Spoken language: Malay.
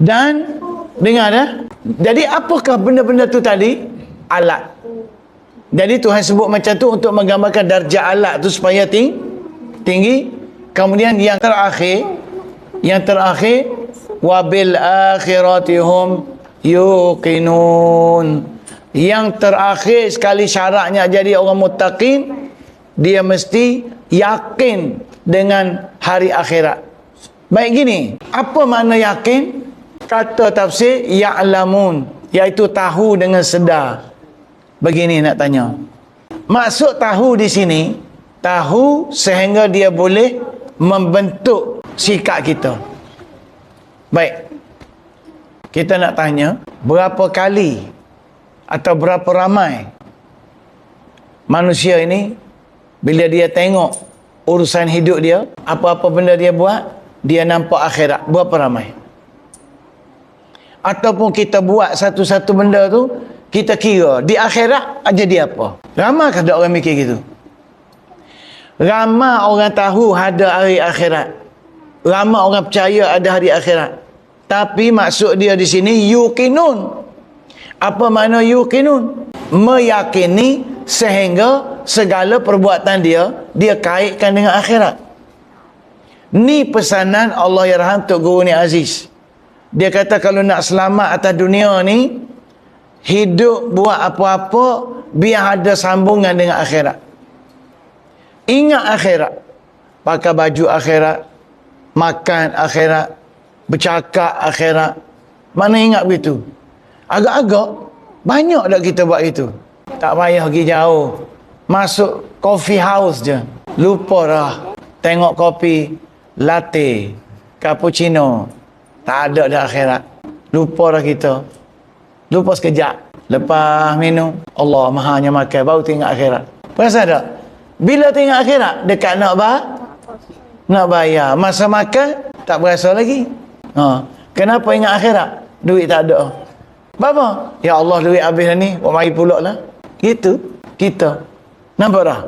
dan dengar dah. Jadi apakah benda-benda tu tadi? Alat. Jadi Tuhan sebut macam tu untuk menggambarkan darjah alat tu supaya ting tinggi. Kemudian yang terakhir, yang terakhir wabil akhiratihum yuqinun. Yang terakhir sekali syaratnya jadi orang muttaqin dia mesti yakin dengan hari akhirat. Baik gini, apa makna yakin? Kata tafsir ya'lamun, iaitu tahu dengan sedar. Begini nak tanya. Maksud tahu di sini, tahu sehingga dia boleh membentuk sikap kita. Baik. Kita nak tanya, berapa kali atau berapa ramai manusia ini bila dia tengok urusan hidup dia, apa-apa benda dia buat, dia nampak akhirat. Berapa ramai? Ataupun kita buat satu-satu benda tu, kita kira di akhirat aja dia apa? Ramai ke orang mikir gitu? Ramai orang tahu ada hari akhirat. Ramai orang percaya ada hari akhirat. Tapi maksud dia di sini yukinun. Apa makna yukinun? Meyakini sehingga segala perbuatan dia dia kaitkan dengan akhirat. Ni pesanan Allah ya rahmat Tok Guru ni Aziz. Dia kata kalau nak selamat atas dunia ni hidup buat apa-apa biar ada sambungan dengan akhirat. Ingat akhirat. Pakai baju akhirat, makan akhirat, bercakap akhirat. Mana ingat begitu? Agak-agak banyak dah kita buat itu. Tak payah pergi jauh. Masuk coffee house je. Lupa dah. Tengok kopi latte, cappuccino. Tak ada dah akhirat. Lupa dah kita. Lupa sekejap. Lepas minum, Allah mahanya makan. Baru tinggal akhirat. Perasan tak? Bila tinggal akhirat, dekat nak bah? Nak bayar. Masa makan, tak berasa lagi. Ha. Kenapa ingat akhirat? Duit tak ada. Bapa? Ya Allah duit habis dah ni. Buat mari pulak lah. Gitu. Kita. Nampak tak?